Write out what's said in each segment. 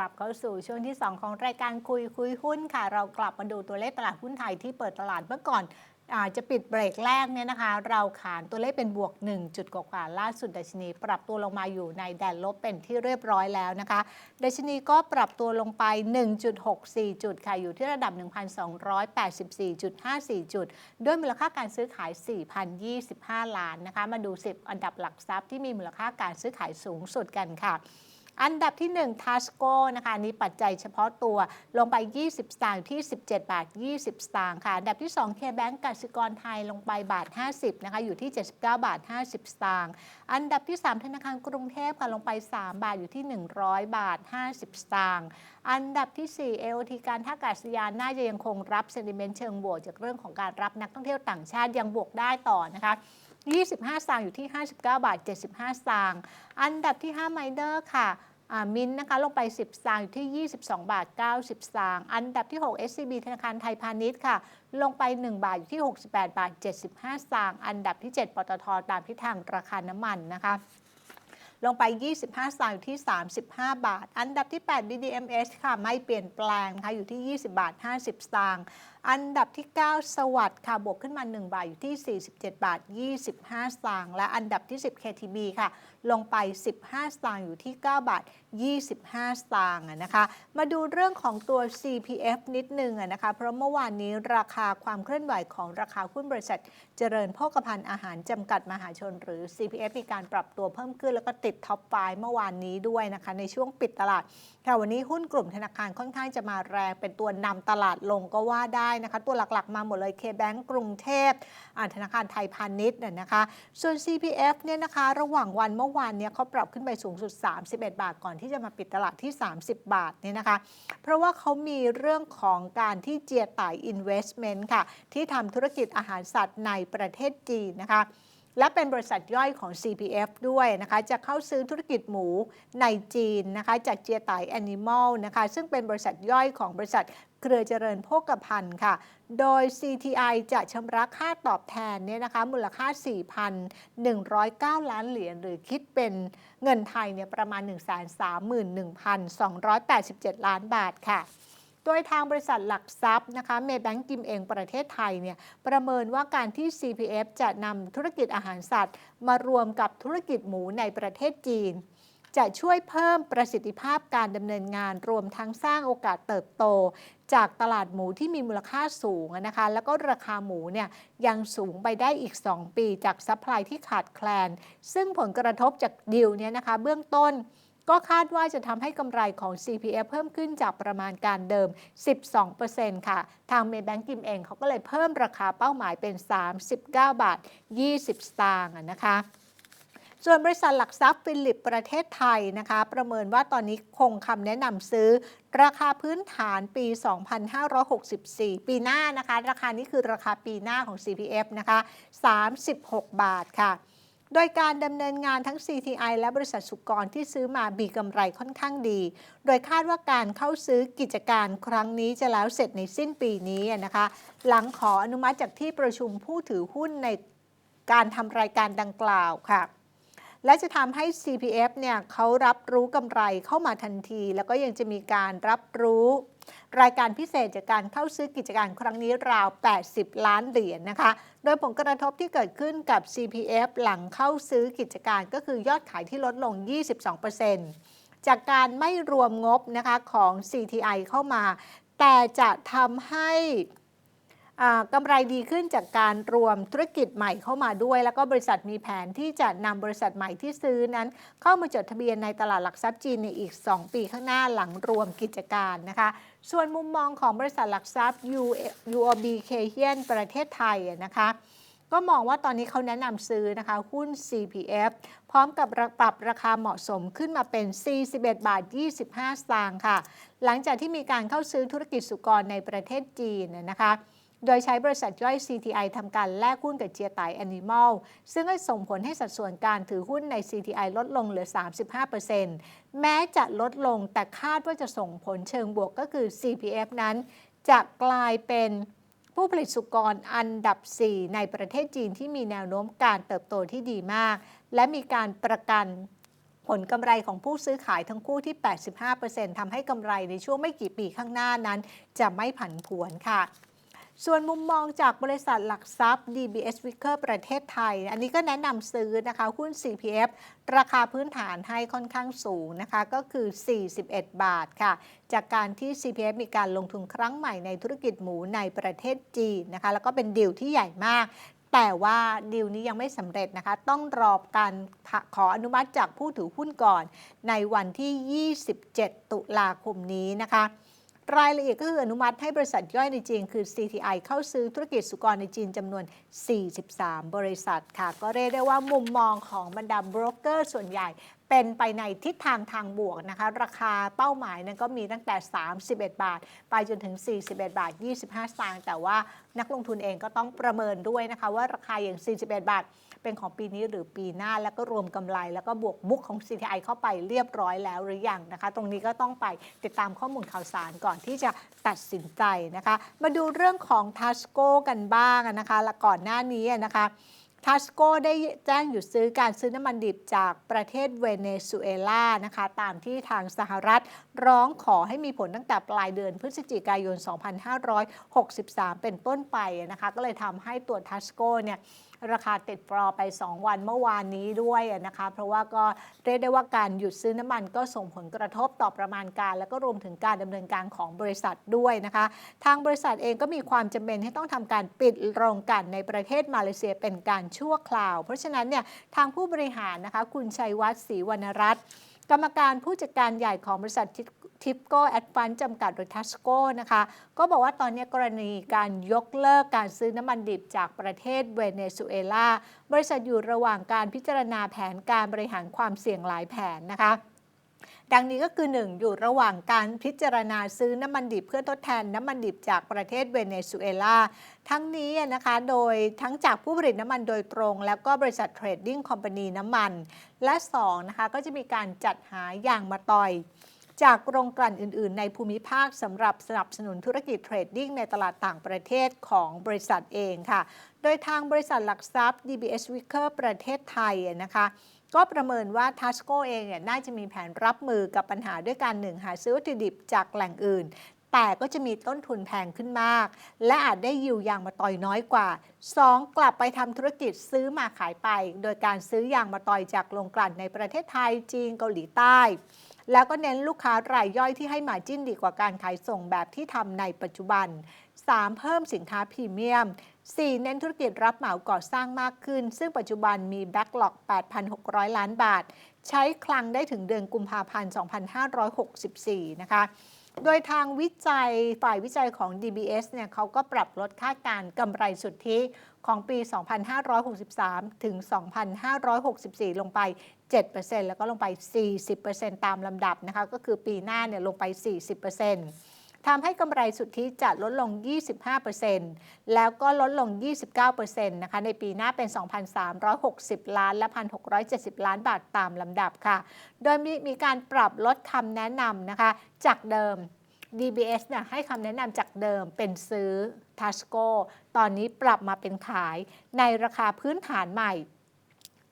กลับเข้าสู่ช่วงที่ 2 ของรายการคุยคุยหุ้นค่ะ เรากลับมาดูตัวเลขตลาดหุ้นไทยที่เปิดตลาดเมื่อก่อนอาจะปิดเบรกแรกเนี่ยนะคะ เราขานตัวเลขเป็นบวก 1 จุดกว่าล่าสุดดัชนีปรับตัวลงมาอยู่ในแดนลบเป็นที่เรียบร้อยแล้วนะคะดัชนีก็ปรับตัวลงไป 1.64 จุดค่ะ อยู่ที่ระดับ 1,284.54 จุด ด้วยมูลค่าการซื้อขาย 4,025 ล้านนะคะ มาดู 10 อันดับหลักทรัพย์ที่มีมูลค่าการซื้อขายสูงสุดกันค่ะ อันดับที่1ทัสโกนะคะอันนี้ปัจจัยเฉพาะตัวลงไป 20 สตางค์ที่ 17 บาท 20 สตางค์ค่ะ อันดับที่2 K-Bank กสิกรไทยลงไปบาท 50นะคะอยู่ที่ 79 บาท 50 สตางค์อันดับที่ 3 ธนาคารกรุงเทพค่ะลงไป 3 บาทอยู่ที่ 100 บาท 50 สตางค์อันดับที่ 4 AOT การท่าอากาศยานน่าจะยังคงรับเซนิเมนต์เชิงบวกจากเรื่องของการรับนักท่องเที่ยวต่างชาติยังบวกได้ต่อนะคะ 25 สตางค์อยู่ที่ 59 บาท 75 สตางค์ อันดับที่ 5 ไมเดอร์ค่ะมินนะคะลงไป 10 สตางค์อยู่ที่ 22 บาท 90 สตางค์ อันดับที่ 6 SCB ธนาคารไทยพาณิชย์ค่ะ ลงไป 1 บาทอยู่ที่ 68 บาท 75 สตางค์ อันดับที่ 7 ปตท ตามทิศทางราคาน้ำมันนะคะ ลงไป 25 สตางค์อยู่ที่ 35 บาท อันดับที่8 DDMH ค่ะ ไม่เปลี่ยนแปลงนะคะอยู่ที่ 20 บาท 50 สตางค์ อันดับที่ 9 สวัสด์ค่ะบวกขึ้นมา 1 บาทอยู่ที่ 47 บาท 25 สตางค์และอันดับที่ 10 KTB ค่ะลงไป 15 สตางค์อยู่ที่ 9 บาท 25 สตางค์นะคะ มาดูเรื่องของตัว CPF นิดนึงนะคะ เพราะเมื่อวานนี้ราคาความเคลื่อนไหวของราคาหุ้นบริษัท เจริญโภคภัณฑ์อาหารจำกัดมหาชน หรือ CPF มีการปรับตัวเพิ่มขึ้นแล้วก็ติดท็อปไฟเมื่อวานนี้ด้วยนะคะ ในช่วงปิดตลาดค่ะวันนี้หุ้นกลุ่มธนาคารค่อนข้างจะมาแรงเป็นตัวนำตลาดลงก็ว่าได้นะคะ ตัวหลักๆ มาหมดเลย K-Bank กรุงเทพธนาคารไทยพาณิชย์นะคะ ส่วน CPF เนี่ยนะคะ ระหว่างวันเมื่อวานเนี่ยเขาปรับขึ้นไปสูงสุด 31 บาทก่อนที่จะมาปิดตลาดที่ 30 บาทเนี่ยนะคะ เพราะว่าเขามีเรื่องของการที่เจียไต่ Investment ค่ะ ที่ทำธุรกิจอาหารสัตว์ในประเทศจีนนะคะ และเป็นบริษัทย่อยของ CPF ด้วยนะคะจะเข้าซื้อธุรกิจหมูในจีนนะคะจากเจียไตแอนิมอลนะคะซึ่งเป็นบริษัทย่อยของบริษัทเครือเจริญโภคภัณฑ์ค่ะ โดย CTI จะชำระค่าตอบแทนเนี่ยนะคะมูลค่า 4,109 ล้านเหรียญหรือคิดเป็นเงินไทยเนี่ยประมาณ 131,287 ล้านบาทค่ะ โดยทางบริษัทหลักทรัพย์นะคะเมย์แบงกิมเองประเทศไทยเนี่ยประเมินว่าการที่ CPF จะนำธุรกิจอาหารสัตว์ มารวมกับธุรกิจหมูในประเทศจีนจะช่วยเพิ่มประสิทธิภาพการดำเนินงานรวมทั้งสร้างโอกาสเติบโต จากตลาดหมูที่มีมูลค่าสูงนะคะ แล้วก็ราคาหมูเนี่ยยังสูงไปได้อีก 2 ปีจากซัพพลายที่ขาดแคลน ซึ่งผลกระทบจากดีลเนี่ยนะคะ เบื้องต้น ก็คาดว่าจะทำให้กำไรของ CPF เพิ่มขึ้นจากประมาณการเดิม 12%ค่ะ ทางเมย์แบงกิมเองเขาก็เลยเพิ่มราคาเป้าหมายเป็น 39 บาท 20 สตางค์นะคะส่วนบริษัทหลักทรัพย์ฟิลิปประเทศไทยนะคะ ประเมินว่าตอนนี้คงคำแนะนำซื้อ ราคาพื้นฐานปี 2564 ปีหน้านะคะ ราคานี้คือราคาปีหน้าของ CPF นะคะ 36 บาทค่ะ โดยการดำเนินงานทั้ง CTI และบริษัทสุกรที่ซื้อมามีกำไรค่อนข้างดี โดยคาดว่าการเข้าซื้อกิจการครั้งนี้จะแล้วเสร็จในสิ้นปีนี้นะคะ หลังขออนุมัติจากที่ประชุมผู้ถือหุ้นในการทำรายการดังกล่าวค่ะ และจะทำให้ CPF เนี่ยเขารับรู้กำไรเข้ามาทันที แล้วก็ยังจะมีการรับรู้ รายการพิเศษจากการเข้าซื้อกิจการครั้งนี้ราว 80 ล้านเหรียญนนะคะ โดยผลกระทบที่เกิดขึ้นกับ CPF หลังเข้าซื้อกิจการก็คือยอดขายที่ลดลง 22%จากการไม่รวมงบนะคะของ CTI เข้ามา แต่จะทำให้กำไรดีขึ้นจากการรวมธุรกิจใหม่เข้ามาด้วย แล้วก็บริษัทมีแผนที่จะนำบริษัทใหม่ที่ซื้อนั้น เข้ามาจดทะเบียนในตลาดหลักทรัพย์จีนในอีก 2 ปีข้างหน้าหลังรวมกิจการนะคะส่วนมุมมองของบริษัทหลักทรัพย์ UOB k h i a n ประเทศไทยนะคะก็มองว่าตอนนี้เขาแนะนำซื้อนะคะหุ้น CPF พร้อมกับปรับราคาเหมาะสมขึ้นมาเป็น 41 บาท 25 สตางค์ค่ะ หลังจากที่มีการเข้าซื้อธุรกิจสุกรในประเทศจีนนะคะ โดยใช้บริษัทย่อย CTI ทำการแลกหุ้นกับเจียไตแอนิมอลซึ่งให้ส่งผลให้สัดส่วนการถือหุ้นใน CTI ลดลงเหลือ 35%แม้จะลดลงแต่คาดว่าจะส่งผลเชิงบวกก็คือ CPF นั้น จะกลายเป็นผู้ผลิตสุกรอันดับ 4 ในประเทศจีนที่มีแนวโน้มการเติบโตที่ดีมาก และมีการประกันผลกำไรของผู้ซื้อขายทั้งคู่ที่ 85%ทำให้กำไรในช่วงไม่กี่ปีข้างหน้านั้น จะไม่ผันผวนค่ะ ส่วนมุมมองจากบริษัทหลักทรัพย์ DBS Wicker ประเทศไทย อันนี้ก็แนะนำซื้อนะคะหุ้น CPF ราคาพื้นฐานให้ค่อนข้างสูงนะคะ ก็คือ 41 บาทค่ะ จากการที่ CPF มีการลงทุนครั้งใหม่ในธุรกิจหมูในประเทศจีนนะคะ แล้วก็เป็นดีลที่ใหญ่มากแต่ว่าดีลนี้ยังไม่สำเร็จนะคะ ต้องรอการขออนุมัติจากผู้ถือหุ้นก่อน ในวันที่ 27 ตุลาคมนี้นะคะ รายละเอียดก็คืออนุมัติให้บริษัทย่อยในจีน คือ CTI เข้าซื้อธุรกิจสุกรในจีนจำนวน 43 บริษัทค่ะ ก็เรียกได้ว่ามุมมองของบรรดาบรกเกอร์ส่วนใหญ่เป็นไปในทิศทางทางบวกนะคะ ราคาเป้าหมายนั้นก็มีตั้งแต่ 31 บาท ไปจนถึง 41 บาท 25 สตางค์แต่ว่านักลงทุนเองก็ต้องประเมินด้วยนะคะ ว่าราคาอย่าง 41 บาท เป็นของปีนี้หรือปีหน้าแล้วก็รวมกำไร แล้วก็บวกมุกของ CTI เข้าไปเรียบร้อยแล้วหรือยังนะคะ ตรงนี้ก็ต้องไปติดตามข้อมูลข่าวสารก่อนที่จะตัดสินใจนะคะ มาดูเรื่องของทัสโกกันบ้างนะคะและก่อนหน้านี้นะคะทัสโกได้แจ้งหยุดซื้อการซื้อน้ำมันดิบจากประเทศเวเนซุเอลานะคะ ตามที่ทางสหรัฐร้องขอให้มีผลตั้งแต่ปลายเดือนพฤศจิกายน 2563 เป็นต้นไปนะคะ ก็เลยทำให้ตัวทัสโกเนี่ยราคาติดฟลอไป 2 วันเมื่อวานนี้ด้วยนะคะ เพราะว่าก็เรียกได้ว่าการหยุดซื้อน้ำมันก็ส่งผลกระทบต่อประมาณการ แล้วก็รวมถึงการดำเนินการของบริษัทด้วยนะคะ ทางบริษัทเองก็มีความจำเป็นให้ต้องทำการปิดโรงกันในประเทศมาเลเซียเป็นการชั่วคราว เพราะฉะนั้นเนี่ยทางผู้บริหารนะคะคุณชัยวัฒน์ศรีวรรณรัตน์กรรมการผู้จัดการใหญ่ของบริษัท ทิปโก้แอดฟันจำกัดหรือทัสโกนะคะ ก็บอกว่าตอนนี้กรณีการยกเลิกการซื้อน้ำมันดิบจากประเทศเวเนซุเอลา บริษัทอยู่ระหว่างการพิจารณาแผนการบริหารความเสี่ยงหลายแผนนะคะดังนี้ก็คือ 1 อยู่ระหว่างการพิจารณาซื้อน้ำมันดิบเพื่อทดแทนน้ำมันดิบจากประเทศเวเนซุเอลา ทั้งนี้นะคะโดยทั้งจากผู้ผลิตน้ำมันโดยตรง แล้วก็บริษัทเทรดดิ้งคอมพานีน้ำมัน และ2นะคะก็จะมีการจัดหายางมาต่อย จากโรงกลั่นอื่น ๆ ในภูมิภาคสำหรับสนับสนุนธุรกิจเทรดดิ้งในตลาดต่างประเทศของบริษัทเองค่ะ โดยทางบริษัทหลักทรัพย์ DBS Wicker ประเทศไทยนะคะก็ประเมินว่าทัสโกเองเนี่ยน่าจะมีแผนรับมือกับปัญหาด้วยการหนึ่งหาซื้อวัตถุดิบจากแหล่งอื่น แต่ก็จะมีต้นทุนแพงขึ้นมาก และอาจได้ยิวยางมาต่อยน้อยกว่า 2. กลับไปทำธุรกิจซื้อมาขายไป โดยการซื้อยางมาต่อยจากโรงกลั่นในประเทศไทยจีนเกาหลีใต้ แล้วก็เน้นลูกค้ารายย่อยที่ให้มาจิ้นดีกว่าการขายส่งแบบที่ทำในปัจจุบัน 3. เพิ่มสินค้าพรีเมียม 4. เน้นธุรกิจรับเหมาก่อสร้างมากขึ้น ซึ่งปัจจุบันมีแบ็กหลอก 8,600 ล้านบาท ใช้คลังได้ถึงเดือนกุมภาพันธ์ 2564 นะคะ โดยทางวิจัยฝ่ายวิจัยของ DBS เนี่ยเขาก็ปรับลดค่าการกำไรสุทธิของปี 2563 ถึง 2564 ลงไป 7%แล้วก็ลงไป 40%ตามลำดับนะคะ ก็คือปีหน้าเนี่ยลงไป 40%ทำให้กำไรสุทธิจะลดลง 25%แล้วก็ลดลง 29%นะคะ ในปีหน้าเป็น 2,360 ล้านและ 1,670 ล้านบาทตามลำดับค่ะ โดยมีมีการปรับลดคำแนะนำนะคะ จากเดิม DBS เนี่ยให้คำแนะนำจากเดิมเป็นซื้อ t a s c o ตอนนี้ปรับมาเป็นขายในราคาพื้นฐานใหม่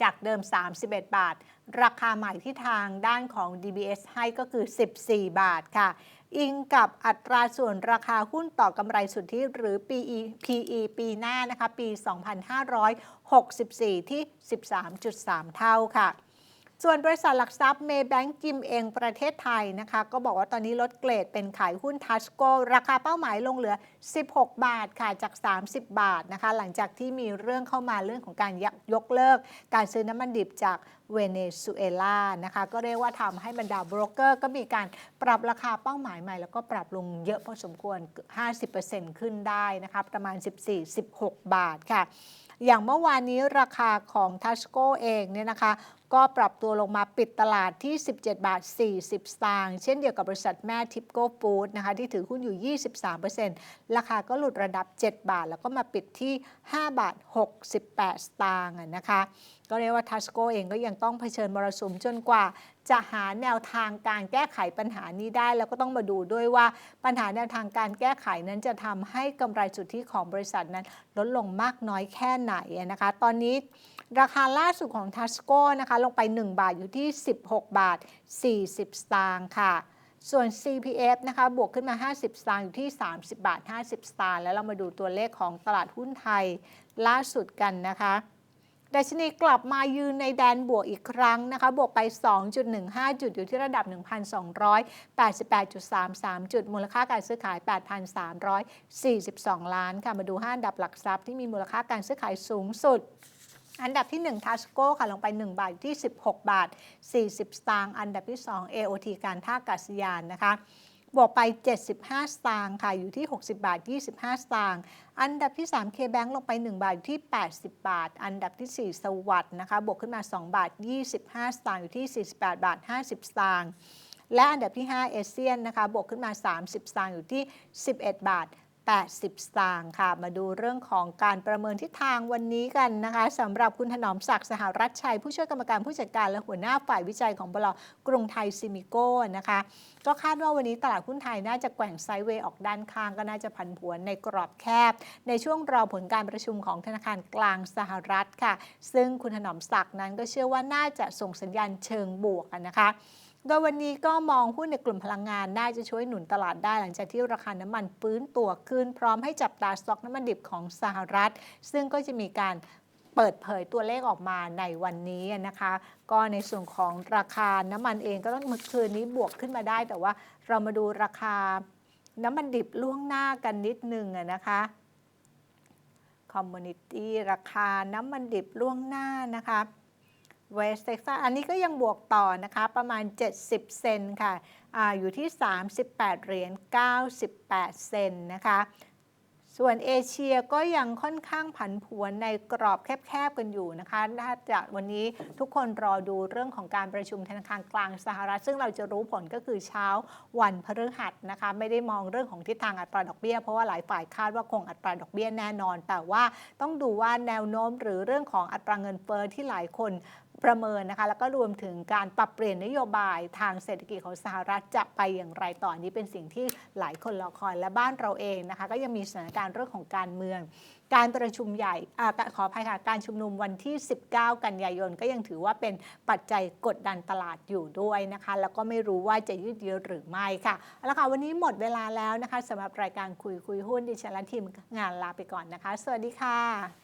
จากเดิม 31 บาท ราคาใหม่ที่ทางด้านของ DBS ให้ก็คือ 14 บาทค่ะ อิงกับอัตราส่วนราคาหุ้นต่อกำไรสุทธิหรือ PE, PE ปีหน้านะคะ ปี 2564 ที่ 13.3 เท่าค่ะ ส่วนบริษัทหลักทรัพย์เมย์แบงก์กิมเองประเทศไทยนะคะ ก็บอกว่าตอนนี้ลดเกรดเป็นขายหุ้นทัชโกราคาเป้าหมายลงเหลือ 16 บาทค่ะจาก 30 บาทนะคะ หลังจากที่มีเรื่องเข้ามาเรื่องของการยกเลิก การซื้อน้ำมันดิบจากเวเนซุเอลานะคะ ก็เรียกว่าทำให้บรรดาโบรกเกอร์ ก็มีการปรับราคาเป้าหมายใหม่ แล้วก็ปรับลงเยอะพอสมควร 50%ขึ้นได้นะคะประมาณ 14-16 บาทค่ะอย่างเมื่อวานนี้ราคาของทัชโกเองเนี่ยนะคะ ก็ปรับตัวลงมาปิดตลาดที่ 17 บาท 40 สตางค์เช่นเดียวกับบริษัทแม่ทิปโก้ฟู้ดนะคะที่ถือหุ้นอยู่ 23%ราคาก็หลุดระดับ 7 บาท แล้วก็มาปิดที่ 5 บาท 68 สตางค์นะคะก็เรียกว่าทัสโกเองก็ยังต้องเผชิญมรสุมจนกว่า จะหาแนวทางการแก้ไขปัญหานี้ได้ แล้วก็ต้องมาดูด้วยว่าปัญหาแนวทางการแก้ไขนั้นจะทำให้กำไรสุทธิของบริษัทนั้น ลดลงมากน้อยแค่ไหนนะคะ ตอนนี้ราคาล่าสุดของทัสโกนะคะลงไป 1 บาทอยู่ที่ 16 บาท 40 สตางค์ค่ะ ส่วน CPF นะคะบวกขึ้นมา 50 สตางค์อยู่ที่ 30 บาท 50 สตางค์แล้วเรามาดูตัวเลขของตลาดหุ้นไทยล่าสุดกันนะคะดัชนีกลับมายืนในแดนบวกอีกครั้งนะคะ บวกไป 2.15 จุดอยู่ที่ระดับ 1,288.33 จุด มูลค่าการซื้อขาย 8,342 ล้านค่ะ มาดู5อันดับหลักทรัพย์ที่มีมูลค่าการซื้อขายสูงสุด อันดับที่ 1 ทัสโก้ค่ะลงไป 1 บาทอยู่ที่ 16 บาท 40 สตางค์อันดับที่ 2 AOT การท่าอากาศยานนะคะบวกไป 75 สตางค์ค่ะ อยู่ที่ 60 บาท 25 สตางค์ อันดับที่ 3 K-Bank ลงไป 1 บาทอยู่ที่ 80 บาท อันดับที่ 4 สวัสด์นะคะ บวกขึ้นมา 2 บาท 25 สตางค์ อยู่ที่ 48 บาท 50 สตางค์ และอันดับที่ 5 เอเชียนนะคะ บวกขึ้นมา 30 สตางค์ อยู่ที่ 11 บาท 80 สตางค์ค่ะ มาดูเรื่องของการประเมินทิศทางวันนี้กันนะคะสำหรับคุณถนอมศักดิ์สหรัฐชัย ผู้ช่วยกรรมการผู้จัดการและหัวหน้าฝ่ายวิจัยของบลกรุงไทยซิมิโก้นะคะ ก็คาดว่าวันนี้ตลาดหุ้นไทยน่าจะแกว่งไซด์เวย์ออกด้านข้างก็น่าจะผันผวนในกรอบแคบ ในช่วงรอผลการประชุมของธนาคารกลางสหรัฐค่ะ ซึ่งคุณถนอมศักดิ์นั้นก็เชื่อว่าน่าจะส่งสัญญาณเชิงบวกนะคะ โดยวันนี้ก็มองหุ้นในกลุ่มพลังงานน่าจะช่วยหนุนตลาดได้หลังจากที่ราคาน้ำมันฟื้นตัวขึ้น พร้อมให้จับตาสต็อกน้ำมันดิบของสหรัฐ ซึ่งก็จะมีการเปิดเผยตัวเลขออกมาในวันนี้นะคะ ก็ในส่วนของราคาน้ำมันเองก็ต้องเมื่อคืนนี้บวกขึ้นมาได้ แต่ว่าเรามาดูราคาน้ำมันดิบล่วงหน้ากันนิดนึงนะคะคอมมูนิตี้ราคาน้ำมันดิบล่วงหน้านะคะ เวสเท็กซัสอันนี้ก็ยังบวกต่อนะคะประมาณ 70 เซนค่ะออยู่ที่ 38 เหรียญ 98 เซนนะคะ ส่วนเอเชียก็ยังค่อนข้างผันผวนในกรอบแคบๆกันอยู่นะคะถ้าจากวันนี้ทุกคนรอดูเรื่องของการประชุมธนาคารกลางสหรัฐ ซึ่งเราจะรู้ผลก็คือเช้าวันพฤหัสนะคะ ไม่ได้มองเรื่องของทิศทางอัตราดอกเบี้ย เพราะว่าหลายฝ่ายคาดว่าคงอัตราดอกเบี้ยแน่นอน แต่ว่าต้องดูว่าแนวโน้มหรือเรื่องของอัตราเงินเฟ้อที่หลายคน ประเมินนะคะแล้วก็รวมถึงการปรับเปลี่ยนนโยบายทางเศรษฐกิจของสหรัฐจะไปอย่างไรต่อนี้เป็นสิ่งที่หลายคนรอคอยและบ้านเราเองนะคะก็ยังมีสถานการณ์เรื่องของการเมือง การประชุมใหญ่อขออภัยค่ะการชุมนุมวันที่ 19 กันยายนก็ยังถือว่าเป็นปัจจัยกดดันตลาดอยู่ด้วยนะคะ แล้วก็ไม่รู้ว่าจะยืดเยื้อหรือไม่ค่ะเอาละค่ะวันนี้หมดเวลาแล้วนะคะสำหรับรายการคุยคุยหุ้นดิฉันและทีมงานลาไปก่อนนะคะ สวัสดีค่ะ